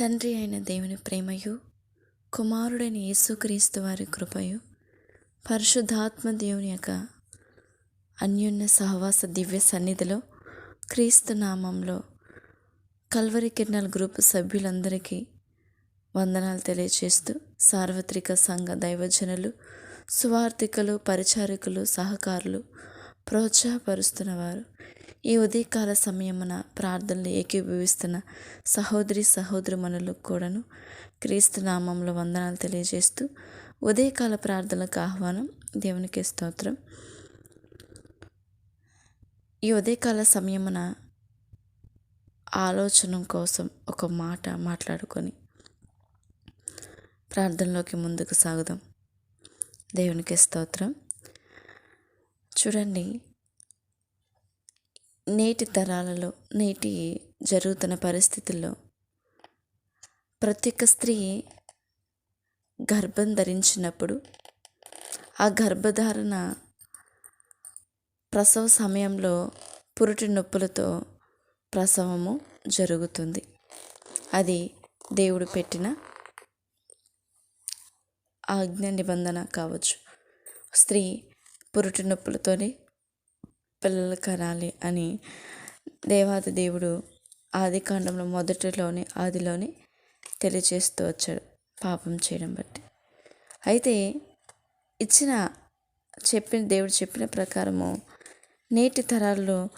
తండ్రి అయిన దేవుని ప్రేమయు కుమారుడైన యేసుక్రీస్తు వారి కృపయు పరిశుద్ధాత్మ దేవుని యొక్క అన్యోన్య సహవాస దివ్య సన్నిధిలో క్రీస్తు నామంలో కల్వరి కిరణాల గ్రూప్ సభ్యులందరికీ వందనాలు తెలియజేస్తూ సార్వత్రిక సంఘ దైవజనులు సువార్థికులు పరిచారకులు సహకారులు ప్రోత్సాహపరుస్తున్నవారు. ఈ ఉదయకాల సమయమున ప్రార్థనలు ఏకీభవిస్తున్న సహోదరి సహోదరుమణులకు కూడాను క్రీస్తు నామంలో వందనాలు తెలియజేస్తూ ఉదయకాల ప్రార్థనలకు ఆహ్వానం దేవునికి స్తోత్రం. ఈ ఉదయకాల సమయమున ఆలోచన కోసం ఒక మాట మాట్లాడుకొని ప్రార్థనలోకి ముందుకు సాగుదాం. దేవునికి స్తోత్రం. చూడండి. నేటి తరాలలో నేటి జరుగుతున్న పరిస్థితుల్లో ప్రతి ఒక్క స్త్రీ గర్భం ధరించినప్పుడు ఆ గర్భధారణ ప్రసవ సమయంలో పురుటి నొప్పులతో ప్రసవము జరుగుతుంది. అది దేవుడు పెట్టిన ఆజ్ఞ నిబంధన కావచ్చు. స్త్రీ పురుటి నొప్పులతోనే పిల్లలు కనాలి అని దేవాది దేవుడు ఆది కాండంలో మొదటిలోనే ఆదిలోనే తెలియజేస్తూ వచ్చాడు పాపం చేయడం బట్టి. అయితే ఇచ్చిన చెప్పిన దేవుడు చెప్పిన ప్రకారము నేటి తరాల్లో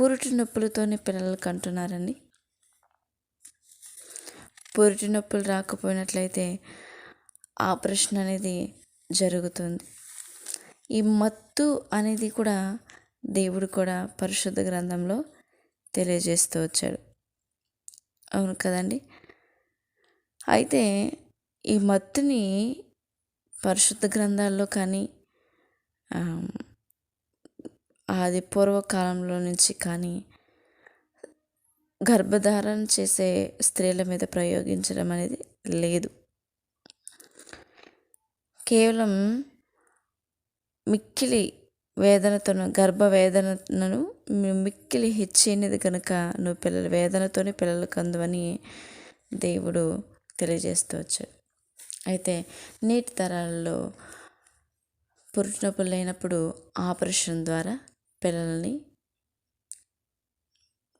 పురుటి నొప్పులతోనే పిల్లలు కంటున్నారండి. పురుటి నొప్పులు రాకపోయినట్లయితే ఆపరేషన్ అనేది జరుగుతుంది. ఈ మత్తు అనేది కూడా దేవుడు కూడా పరిశుద్ధ గ్రంథంలో తెలియజేస్తూ వచ్చాడు. అవును కదండి? అయితే ఈ మత్తుని పరిశుద్ధ గ్రంథాల్లో కానీ అది పూర్వకాలంలో నుంచి కానీ గర్భధారణ చేసే స్త్రీల మీద ప్రయోగించడం అనేది లేదు. కేవలం మిక్కిలి వేదనతోను గర్భ వేదనను మిక్కిలి హెచ్చినది కనుక నువ్వు పిల్లల వేదనతోనే పిల్లలు కందువని దేవుడు తెలియజేస్తూ వచ్చాడు. అయితే నేటి తరాలలో పురుటినొప్పులు లేనప్పుడు ఆపరేషన్ ద్వారా పిల్లల్ని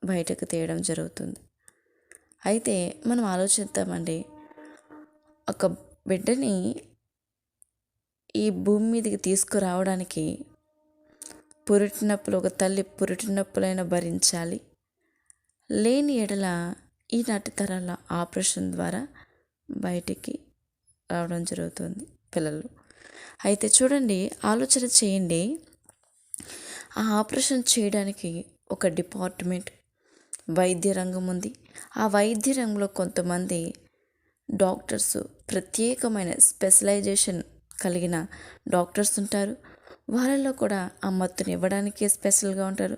బయటకు తీయడం జరుగుతుంది. అయితే మనం ఆలోచిద్దామండి ఒక బిడ్డని ఈ భూమి మీదకి తీసుకురావడానికి పురిటినప్పులు ఒక తల్లి పురిటినప్పులైనా భరించాలి. లేని ఎడల ఈనాటి తరాల ఆపరేషన్ ద్వారా బయటికి రావడం జరుగుతుంది పిల్లలు. అయితే చూడండి ఆలోచన చేయండి. ఆ ఆపరేషన్ చేయడానికి ఒక డిపార్ట్మెంట్ వైద్య రంగం ఉంది. ఆ వైద్య రంగంలో కొంతమంది డాక్టర్స్ ప్రత్యేకమైన స్పెషలైజేషన్ కలిగిన డాక్టర్స్ ఉంటారు. వాళ్ళలో కూడా ఆ మత్తుని ఇవ్వడానికే స్పెషల్గా ఉంటారు.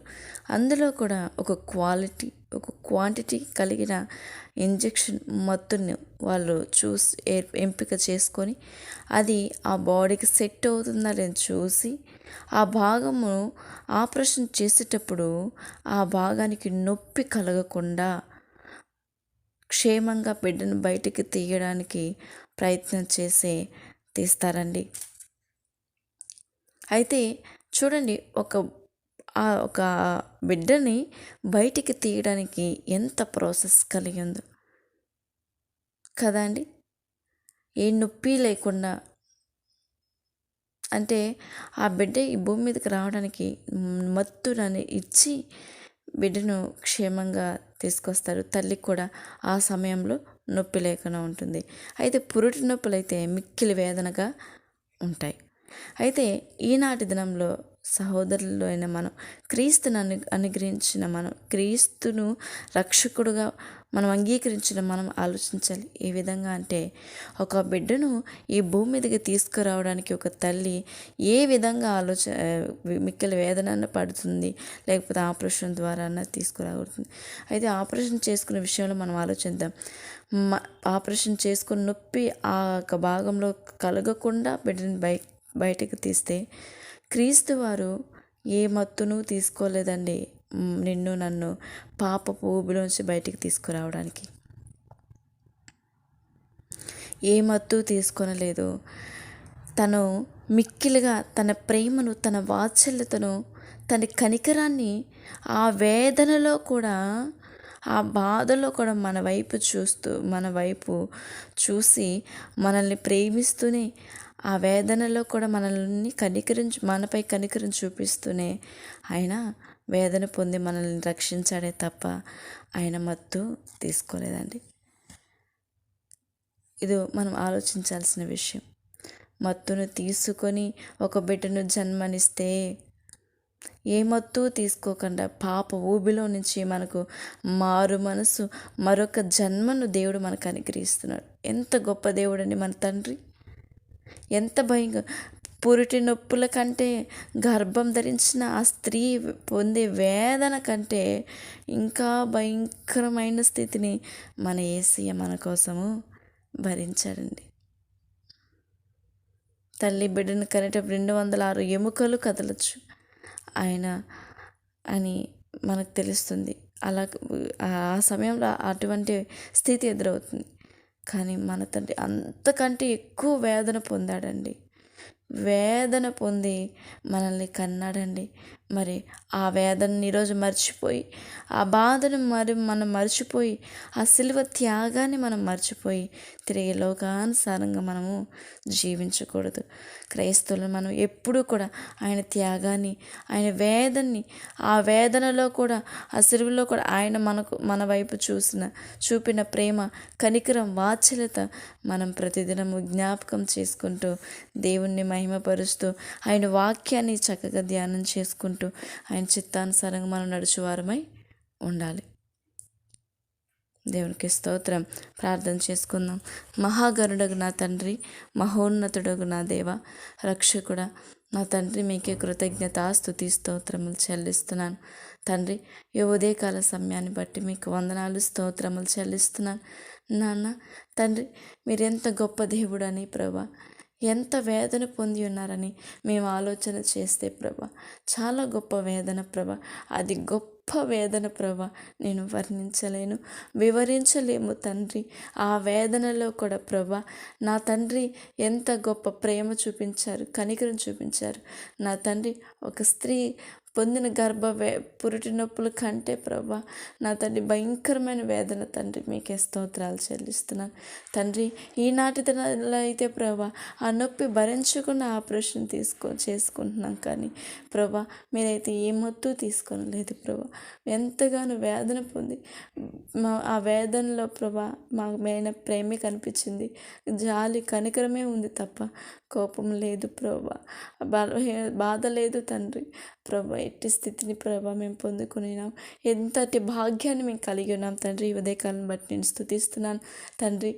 అందులో కూడా ఒక క్వాలిటీ ఒక క్వాంటిటీ కలిగిన ఇంజెక్షన్ మత్తుని వాళ్ళు చూసి ఎంపిక చేసుకొని అది ఆ బాడీకి సెట్ అవుతుందా లేదని చూసి ఆ భాగము ఆపరేషన్ చేసేటప్పుడు ఆ భాగానికి నొప్పి కలగకుండా క్షేమంగా బిడ్డను బయటికి తీయడానికి ప్రయత్నం చేసే తీస్తారండి. అయితే చూడండి ఒక ఆ ఒక బిడ్డని బయటికి తీయడానికి ఎంత ప్రాసెస్ కలిగి ఉందో కదా అండి? ఏ నొప్పి లేకుండా. అంటే ఆ బిడ్డ ఈ భూమి మీదకి రావడానికి మత్తునని ఇచ్చి బిడ్డను క్షేమంగా తీసుకొస్తారు. తల్లికి కూడా ఆ సమయంలో నొప్పి లేకుండా ఉంటుంది. అయితే పురుటి నొప్పులు అయితే మిక్కిలి వేదనగా ఉంటాయి. అయితే ఈనాటి దినంలో సహోదరులు అయిన మనం క్రీస్తును అను అనుగ్రహించిన మనం క్రీస్తును రక్షకుడుగా మనం అంగీకరించిన మనం ఆలోచించాలి. ఏ విధంగా అంటే ఒక బిడ్డను ఈ భూమి మీదకి తీసుకురావడానికి ఒక తల్లి ఏ విధంగా ఆలోచ మిక్కల వేదన పడుతుంది లేకపోతే ఆపరేషన్ ద్వారా అన్న తీసుకురాగలుగుతుంది అయితే ఆపరేషన్ చేసుకునే విషయంలో మనం ఆలోచిద్దాం. ఆపరేషన్ చేసుకుని నొప్పి ఆ యొక్క భాగంలో కలగకుండా బిడ్డని బయ బయటకు తీస్తే క్రీస్తు వారు ఏ మత్తును తీసుకోలేదండి. నిన్ను నన్ను పాపపు ఊబిలోంచి బయటికి తీసుకురావడానికి. ఏ మత్తు తీసుకొనలేదు. తను మిక్కిలుగా తన ప్రేమను తన వాత్సల్యతను తన కనికరాన్ని ఆ వేదనలో కూడా ఆ బాధలో కూడా మన వైపు చూస్తూ మన వైపు చూసి మనల్ని ప్రేమిస్తూనే ఆ వేదనలో కూడా మనల్ని కనికరించి మనపై కనికరం చూపిస్తూనే ఆయన వేదన పొంది మనల్ని రక్షించాడే తప్ప ఆయన మత్తు తీసుకోలేదండి. ఇది మనం ఆలోచించాల్సిన విషయం. మత్తును తీసుకొని ఒక బిడ్డను జన్మనిస్తే ఏ మత్తు తీసుకోకుండా పాప ఊబిలో నుంచి మనకు మారు మనసు మరొక జన్మను దేవుడు మనకు అనుగ్రహిస్తున్నాడు. ఎంత గొప్ప దేవుడు అండి మన తండ్రి. ఎంత భయంగా పురిటి నొప్పుల కంటే గర్భం ధరించిన ఆ స్త్రీ పొందే వేదన కంటే ఇంకా భయంకరమైన స్థితిని మన ఏసీయ మన కోసము భరించాడండి. తల్లి బిడ్డను కనేటప్పుడు రెండు వందల ఆరు ఎముకలు కదలచ్చు. ఆయన అని మనకు తెలుస్తుంది. అలా ఆ సమయంలో అటువంటి స్థితి ఎదురవుతుంది. కానీ మన తండ్రి అంతకంటే ఎక్కువ వేదన పొందాడండి. వేదన పొంది మనల్ని కన్నాడండి. మరి ఆ వేదనని ఈరోజు మర్చిపోయి ఆ బాధను మరి మనం మర్చిపోయి ఆ సిలువ త్యాగాన్ని మనం మర్చిపోయి తిరిగి లోకానుసారంగా మనము జీవించకూడదు. క్రైస్తవులు మనం ఎప్పుడూ కూడా ఆయన త్యాగాన్ని ఆయన వేదన్ని ఆ వేదనలో కూడా ఆ సిలువలో కూడా ఆయన మనకు మన వైపు చూసిన చూపిన ప్రేమ కనికరం వాత్సల్యత మనం ప్రతిదినము జ్ఞాపకం చేసుకుంటూ దేవుణ్ణి మహిమపరుస్తూ ఆయన వాక్యాన్ని చక్కగా ధ్యానం చేసుకుంటూ ఆయన చిత్తానుసారంగా మనం నడుచువారమై ఉండాలి. దేవునికి స్తోత్రం. ప్రార్థన చేసుకుందాం. మహాగరుడగు నా తండ్రి మహోన్నతుడగు నా దేవ రక్షకుడ నా తండ్రి మీకే కృతజ్ఞత స్థుతి స్తోత్రములు చెల్లిస్తున్నాను. తండ్రి ఈ ఉదయకాల సమయాన్ని బట్టి మీకు వందనాలు స్తోత్రములు చెల్లిస్తున్నాను. నాన్న తండ్రి మీరెంత గొప్ప దేవుడని ప్రభా ఎంత వేదన పొంది ఉన్నారని మేము ఆలోచన చేస్తే ప్రభ. చాలా గొప్ప వేదన ప్రభ. అది గొప్ప వేదన ప్రభ. నేను వర్ణించలేను వివరించలేము తండ్రి. ఆ వేదనలో కూడా ప్రభ నా తండ్రి ఎంత గొప్ప ప్రేమ చూపించారు కనికరం చూపించారు. నా తండ్రి ఒక స్త్రీ పొందిన గర్భ వే పురిటి నొప్పుల కంటే ప్రభా నా తండ్రి భయంకరమైన వేదన తండ్రి మీకే స్తోత్రాలు చెల్లిస్తున్నాను. తండ్రి ఈనాటి దినాల్లో అయితే ప్రభా ఆ నొప్పి భరించకుండా ఆపరేషన్ తీసుకో చేసుకుంటున్నాం కానీ ప్రభా మీరైతే ఏ మొత్తు తీసుకోనలేదు ప్రభా. ఎంతగానో వేదన పొంది మా ఆ వేదనలో ప్రభా మా మేన ప్రేమే కనిపించింది. జాలి కనికరమే ఉంది తప్ప కోపం లేదు ప్రభా. బాధ లేదు తండ్రి. ప్రభా ఎట్టి స్థితిని ప్రభా మేము పొందుకున్నాం ఎంతటి భాగ్యాన్ని మేము కలిగి ఉన్నాం తండ్రి ఉదయకాలం బట్టి నేను స్థుతిస్తున్నాను తండ్రి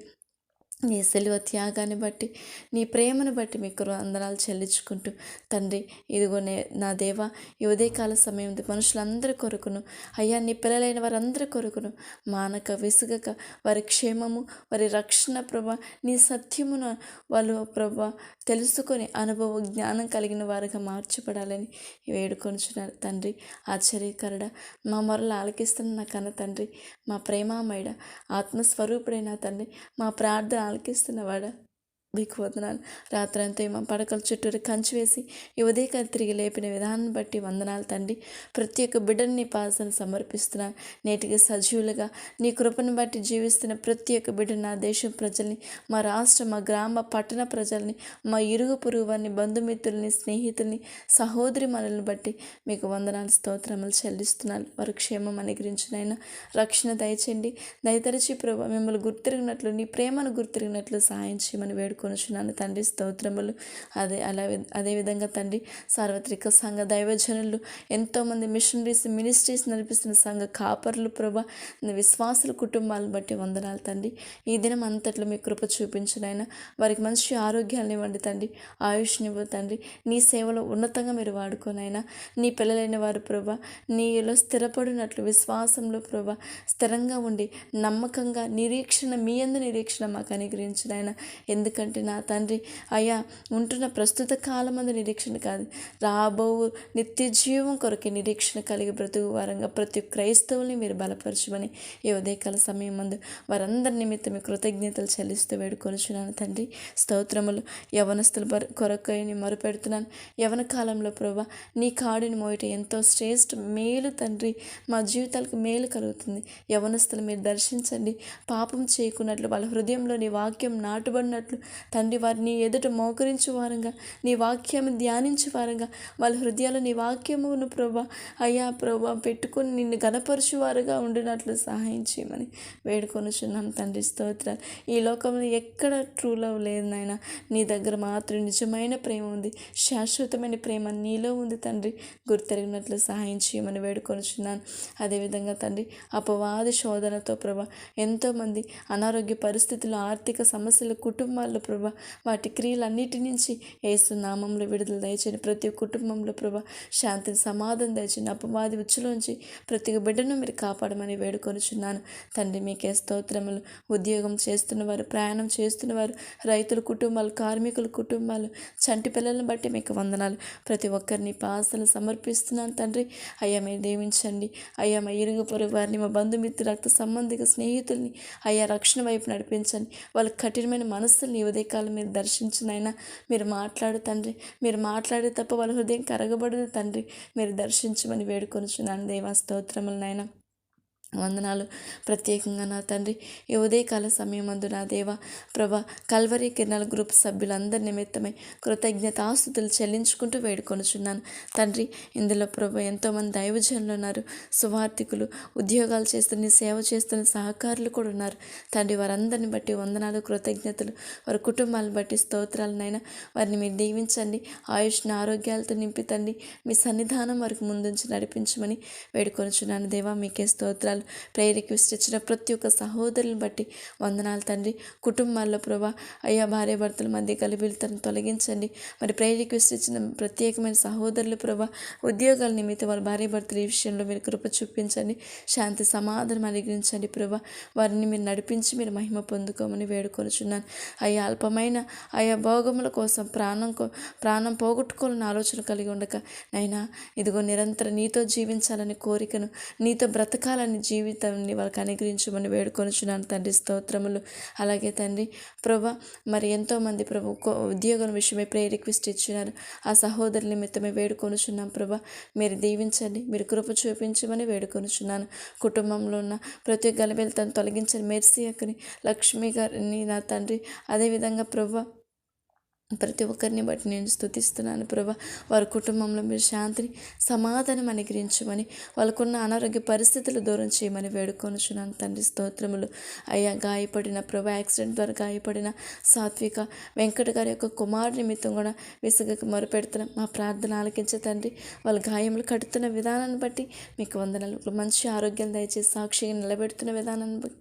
నీ సెలవు త్యాగాన్ని బట్టి నీ ప్రేమను బట్టి మీకు అందనాలు చెల్లించుకుంటూ తండ్రి ఇదిగో నే నా దేవ ఈ ఉదయకాల సమయం మనుషులందరి కొరకును అయ్యా నీ పిల్లలైన వారందరి కొరకును మానక విసుగక వారి క్షేమము వారి రక్షణ ప్రభ నీ సత్యమును వాళ్ళు ప్రభ తెలుసుకొని అనుభవ జ్ఞానం కలిగిన వారిగా మార్చబడాలని వేడుకొనిచున్నారు తండ్రి ఆశ్చర్యకరడ మా మొరలు ఆలకిస్తున్న నా కన్న తండ్రి మా ప్రేమామయుడ ఆత్మస్వరూపుడైన తండ్రి మా ప్రార్థన ఆలకిస్తున్నవాడా మీకు వందనాలు రాత్రంతా మా పడకల చుట్టూరు కంచి వేసి ఈ ఉదయకాల తిరిగి లేపిన విధానం బట్టి వందనాలు తండ్రి. ప్రతి ఒక్క బిడ్డని నీ పాసన సమర్పిస్తున్నాను నేటికి సజీవులుగా నీ కృపను బట్టి జీవిస్తున్న ప్రతి ఒక్క బిడ్డ నా దేశం ప్రజల్ని మా రాష్ట్ర మా గ్రామ పట్టణ ప్రజల్ని మా ఇరుగు పురుగు వారిని బంధుమిత్రుల్ని స్నేహితుల్ని సహోదరి మనల్ని బట్టి మీకు వందనాలు స్తోత్రములు చెల్లిస్తున్నాను. వారు క్షేమం అనుగ్రహించినైనా రక్షణ దయచేయండి. దయతరిచి ప్రభు మిమ్మల్ని గుర్తిరిగినట్లు నీ ప్రేమను గుర్తిరిగినట్లు సహాయం చేయమని వేడుకు వేడుకొనుచున్నాను తండ్రి స్తోత్రములు. అదే అలా అదేవిధంగా తండ్రి సార్వత్రిక సంఘ దైవజనులు ఎంతోమంది మిషనరీస్ మినిస్ట్రీస్ నడిపిస్తున్న సంఘ కాపర్లు ప్రభా విశ్వాసుల కుటుంబాలను బట్టి వందనాలు తండ్రి. ఈ దినం అంతట్లో మీ కృప చూపించినైనా వారికి మంచి ఆరోగ్యాలను ఇవ్వండి తండ్రి. ఆయుష్నివ్వ తండ్రి. నీ సేవలో ఉన్నతంగా మీరు వాడుకోనైనా నీ పిల్లలైన వారు ప్రభా నీలో స్థిరపడినట్లు విశ్వాసంలో ప్రభా స్థిరంగా ఉండి నమ్మకంగా నిరీక్షణ మీ అందు నిరీక్షణ మాకు అనుగ్రహించినైనా ఎందుకంటే అంటే నా తండ్రి అయ్యా ఉంటున్న ప్రస్తుత కాలం అందు నిరీక్షణ కాదు. రాబో నిత్య జీవం కొరకే నిరీక్షణ కలిగి బ్రతుకు వారంగా ప్రతి క్రైస్తవుల్ని మీరు బలపరచమని ఈ ఉదయకాల సమయం మందు వారందరి నిమిత్తం మీ కృతజ్ఞతలు చెల్లిస్తూ వేడుకొనుచున్నాను తండ్రి. స్తోత్రములు యవనస్తుల కొరకైని కొరకై నీ మొరుపెడుతున్నాను. యవన కాలంలో ప్రభా నీ కాడిని మోయట ఎంతో శ్రేష్ఠ మేలు తండ్రి. మా జీవితాలకు మేలు కలుగుతుంది. యవనస్తులు మీరు దర్శించండి. పాపం చేయకున్నట్లు వాళ్ళ హృదయంలో నీ వాక్యం నాటుబడినట్లు తండ్రి వారిని ఎదుట మోకరించు వారంగా నీ వాక్యం ధ్యానించు వారంగా. వాళ్ళ హృదయాలు నీ వాక్యమును ప్రభా అయ్యా ప్రభా పెట్టుకొని నిన్ను గనపరచువారుగా ఉండినట్లు సహాయం చేయమని వేడుకొనుచున్నాం తండ్రి స్తోత్రాలు. ఈ లోకంలో ఎక్కడ ట్రూ లవ్ లేదు నాయన. నీ దగ్గర మాత్రం నిజమైన ప్రేమ ఉంది. శాశ్వతమైన ప్రేమ నీలో ఉంది తండ్రి. గుర్తెరిగినట్లు సహాయం చేయమని వేడుకొనుచున్నాను. అదేవిధంగా తండ్రి అపవాది శోధనతో ప్రభా ఎంతోమంది అనారోగ్య పరిస్థితులు ఆర్థిక సమస్యలు కుటుంబాల్లో ప్రభా. వాటి క్రియలన్నిటి నుంచి ఏసు నామంలో విడుదల దయచేయండి. ప్రతి కుటుంబంలో ప్రభా శాంతిని సమాధానం దయచేయండి. అపవాది ఉచ్చులోంచి ప్రతి బిడ్డను మీరు కాపాడమని వేడుకొనుచున్నాను. తండ్రి మీకే స్తోత్రములు. ఉద్యోగం చేస్తున్నవారు ప్రయాణం చేస్తున్నవారు రైతుల కుటుంబాలు కార్మికుల కుటుంబాలు చంటి పిల్లలను బట్టి మీకు వందనాలు. ప్రతి ఒక్కరిని పాసలు సమర్పిస్తున్నాను తండ్రి. అయ్యా మీరు దీవించండి. అయ్యా మా ఇరుగు పొరుగు వారిని మా బంధుమిత్రు రక్త సంబంధిక స్నేహితుల్ని అయ్యా రక్షణ వైపు నడిపించండి. వాళ్ళ కఠినమైన మనస్సుల్ని ఉదయం ఉదయకాలం మీరు దర్శించినైనా మీరు మాట్లాడు తండ్రి. మీరు మాట్లాడే తప్ప వాళ్ళ హృదయం కరగబడదు తండ్రి. మీరు దర్శించమని వేడుకొనుచున్నాను. దేవా స్తోత్రములనైనా వందనాలు. ప్రత్యేకంగా నా తండ్రి ఈ ఉదయకాల సమయమందు నా దేవ ప్రభ కల్వరి కిరణాల గ్రూప్ సభ్యులందరి నిమిత్తమై కృతజ్ఞతాస్తుతులు చెల్లించుకుంటూ వేడుకొనుచున్నాను. తండ్రి ఇందులో ప్రభ ఎంతోమంది దైవజనులు ఉన్నారు. సువార్థికులు ఉద్యోగాలు చేస్తున్న సేవ చేస్తున్న సహకారులు కూడా ఉన్నారు. తండ్రి వారందరిని బట్టి వందనాలు కృతజ్ఞతలు. వారి కుటుంబాలను బట్టి స్తోత్రాలనైనా వారిని మీరు దీవించండి. ఆయుష్ని ఆరోగ్యాలతో నింపి తండ్రి మీ సన్నిధానం వరకు ముందుంచి నడిపించమని వేడుకొనుచున్నాను. దేవా మీకే స్తోత్రాలు. ప్రేయర్ రిక్వెస్ట్ ఇచ్చిన ప్రతి ఒక్క సహోదరుని బట్టి వందనాలు తండ్రి. కుటుంబాల్లో ప్రభా అయ్యా భార్య భర్తల మధ్య కలిబిలితను తొలగించండి. మరి ప్రేయర్ రిక్వెస్ట్ ఇచ్చిన ప్రత్యేకమైన సహోదరులు ప్రభా ఉద్యోగాల నిమిత్తం వాళ్ళ భార్య భర్తల ఈ విషయంలో మీరు కృప చూపించండి. శాంతి సమాధానం అనుగ్రహించండి ప్రభా. వారిని మీరు నడిపించి మీరు మహిమ పొందుకోమని వేడుకొలుచున్నాను. అయ్యా అల్పమైన అయ్యా భోగముల కోసం ప్రాణం కో ప్రాణం పోగొట్టుకోవాలని ఆలోచన కలిగి ఉండక. నైనా ఇదిగో నిరంతరం నీతో జీవించాలని కోరికను నీతో బ్రతకాలని జీవితాన్ని వాళ్ళకి అనుగ్రహించమని వేడుకొనుచున్నాను. తండ్రి స్తోత్రములు. అలాగే తండ్రి ప్రభా మరి ఎంతోమంది ప్రభు ఉద్యోగం విషయమై ప్రే రిక్వెస్ట్ ఇచ్చినారు. ఆ సహోదరుల నిమిత్తమే వేడుకొనుచున్నాం ప్రభా. మీరు దీవించండి మీరు కృప చూపించమని వేడుకొనుచున్నాను. కుటుంబంలో ఉన్న ప్రతి గలబెలతను తొలగించండి. మెర్సీ అక్కని లక్ష్మి గారిని నా తండ్రి. అదేవిధంగా ప్రభా ప్రతి ఒక్కరిని బట్టి నేను స్తుతిస్తున్నాను ప్రభా. వారి కుటుంబంలో మీరు శాంతిని సమాధానం అనుగ్రహించమని వాళ్ళకున్న అనారోగ్య పరిస్థితులు దూరం చేయమని వేడుకొనుచున్నాను. తండ్రి స్తోత్రములు. అయ్యా గాయపడిన ప్రభా యాక్సిడెంట్ ద్వారా గాయపడిన సాత్విక వెంకట గారి యొక్క కుమారు నిమిత్తం కూడా విసుగకు మొరపెడుతున్నాం మా ప్రార్థన ఆలకించే తండ్రి వాళ్ళ గాయములు కడుతున్న విధానాన్ని బట్టి మీకు వందనాలు. మంచి ఆరోగ్యం దయచేసి సాక్షిగా నిలబెడుతున్న విధానాన్ని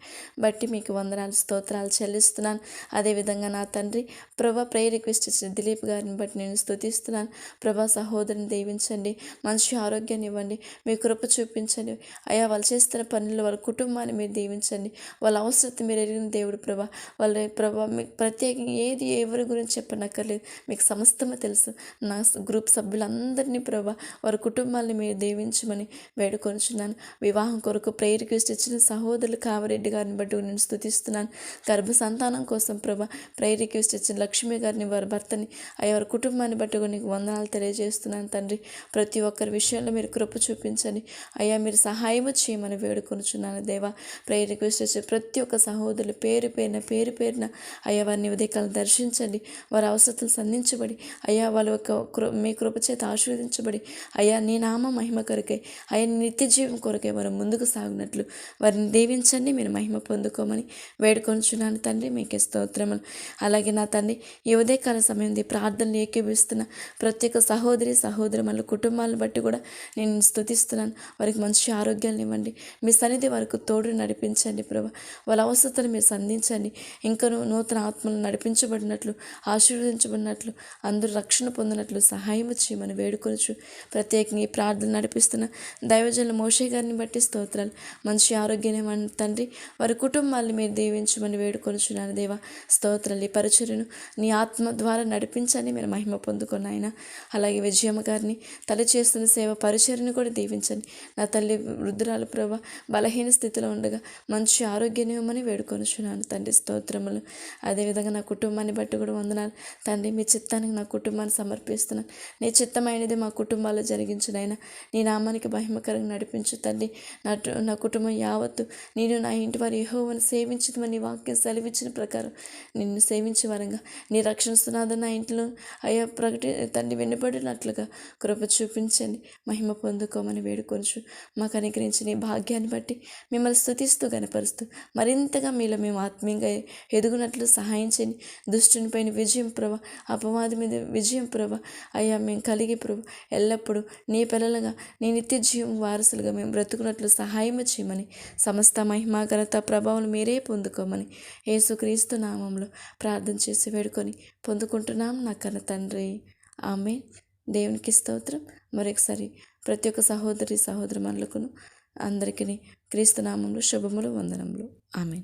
బట్టి మీకు వందనాలు స్తోత్రాలు చెల్లిస్తున్నాను. అదేవిధంగా నా తండ్రి ప్రభా ప్రేయర్ రిక్వెస్ట్ దిలీప్ గారిని బట్టి నేను స్థుతిస్తున్నాను ప్రభా సహోదరిని దీవించండి. మంచి ఆరోగ్యాన్ని ఇవ్వండి. మీ కృప చూపించండి. అయ్యా వాళ్ళు చేస్తున్న పనులు వాళ్ళ కుటుంబాన్ని మీరు దీవించండి. వాళ్ళ అవసరత మీరు ఎరిగిన దేవుడు ప్రభా. వాళ్ళ ప్రభా మీకు ప్రత్యేకంగా ఏది ఎవరి గురించి చెప్పనక్కర్లేదు. మీకు సమస్తమే తెలుసు. నా గ్రూప్ సభ్యులందరినీ ప్రభా వారి కుటుంబాన్ని మీరు దీవించమని వేడుకొనుచున్నాను వివాహం కొరకు ప్రేయర్ రిక్వెస్ట్ ఇచ్చిన సహోదరులు కావరెడ్డి గారిని బట్టి నేను స్థుతిస్తున్నాను గర్భ సంతానం కోసం ప్రభా ప్రేయర్ రిక్వెస్ట్ ఇచ్చిన లక్ష్మి గారిని వారు భర్తని అయ్యా వారి కుటుంబాన్ని బట్టి నీకు వందనాలు తెలియజేస్తున్నాను తండ్రి. ప్రతి ఒక్కరి విషయంలో మీరు కృప చూపించండి. అయ్యా మీరు సహాయము చేయమని వేడుకొనుచున్నాను దేవా. ప్రేయర్ రిక్వెస్ట్ చేసే ప్రతి ఒక్క సహోదరులు పేరు పేరున పేరు పేరున అయ్యా వారిని ఉదయకాలం దర్శించండి. వారి అవసరతలు సంధించబడి అయ్యా వాళ్ళ యొక్క కృ మీ కృప చేత ఆశీర్వదించబడి అయ్యా నీ నామ మహిమ కొరకై అయ్యా నిత్య జీవం కొరకై వారు ముందుకు సాగినట్లు వారిని దీవించండి. మీరు మహిమ పొందుకోమని వేడుకొనుచున్నాను తండ్రి. మీకే స్తోత్రములు. అలాగే నా తండ్రి ఈ ఉదయకాల ఉదయకాల సమయం ఈ ప్రార్థనలు ఏకీభిస్తున్న ప్రత్యేక సహోదరి సహోదరి మన కుటుంబాలను బట్టి కూడా నేను స్తుతిస్తున్నాను. వారికి మంచి ఆరోగ్యాన్ని ఇవ్వండి. మీ సన్నిధి వారికి తోడు నడిపించండి ప్రభా. వాళ్ళ అవసరతను మీరు సంధించండి. ఇంకా నూతన ఆత్మలు నడిపించబడినట్లు ఆశీర్వదించబడినట్లు అందరూ రక్షణ పొందినట్లు సహాయం చేయమని వేడుకొనచ్చు ప్రత్యేకంగా ఈ ప్రార్థన నడిపిస్తున్న దైవజనుల మోషే గారిని బట్టి స్తోత్రాలు. మంచి ఆరోగ్యం తండ్రి. వారి కుటుంబాన్ని మీరు దీవించమని వేడుకొనుచున్నాను దేవా. స్తోత్రాలు. ఈ పరిచర్యను నీ ఆత్మ ద్వారా నడిపించండి మీరు మహిమ పొందుకున్న ఆయన అలాగే విజయమ్మ గారిని తల్లి చేస్తున్న సేవ పరిచర్యను కూడా దీవించండి. నా తల్లి వృద్ధురాలు ప్రభ బలహీన స్థితిలో ఉండగా మంచి ఆరోగ్యం ఇవ్వమని వేడుకొనుచున్నాను. తండ్రి స్తోత్రములు. అదేవిధంగా నా కుటుంబాన్ని బట్టి కూడా వందనాలు. తండ్రి మీ చిత్తానికి నా కుటుంబాన్ని సమర్పిస్తున్నాను. నీ చిత్తమైనది మా కుటుంబాల్లో జరిగించునైనా నీ నామానికి మహిమకరంగా నడిపించు తండ్రి నా నా కుటుంబం యావత్తు నేను నా ఇంటి వారి యహోవను సేవించదమని నీ వాక్యం సెలవిచ్చిన ప్రకారం నిన్ను సేవించే వరంగా. నీ రక్షణ సునాద నా ఇంట్లో అయ్యా ప్రకటి తండ్రి వెనుబడినట్లుగా కృప చూపించండి. మహిమ పొందుకోమని వేడుకొనుచు మాకు అనుగ్రహించిన భాగ్యాన్ని బట్టి మిమ్మల్ని స్థుతిస్తూ కనపరుస్తూ మరింతగా మీలో మేము ఆత్మీయంగా ఎదుగునట్లు సహాయం చేయండి. దుష్టునిపైన విజయం ప్రభ అపవాది మీద విజయం ప్రభ అయ్యా మేము కలిగి ప్రభ ఎల్లప్పుడూ నీ పిల్లలుగా నీ నిత్య జీవం వారసులుగా మేము బ్రతుకున్నట్లు సహాయం చేయమని సమస్త మహిమ ఘనత ప్రభావం మీరే పొందుకోమని యేసుక్రీస్తు నామంలో ప్రార్థన చేసి వేడుకొని పొందుకుంటున్నాం నా కన్న తండ్రి. ఆమె దేవునికి స్తోత్రం. మరొకసారి ప్రతి ఒక్క సహోదరి సహోదరమనులకును అందరికీ క్రీస్తునామంలో శుభములు వందనములు. ఆమె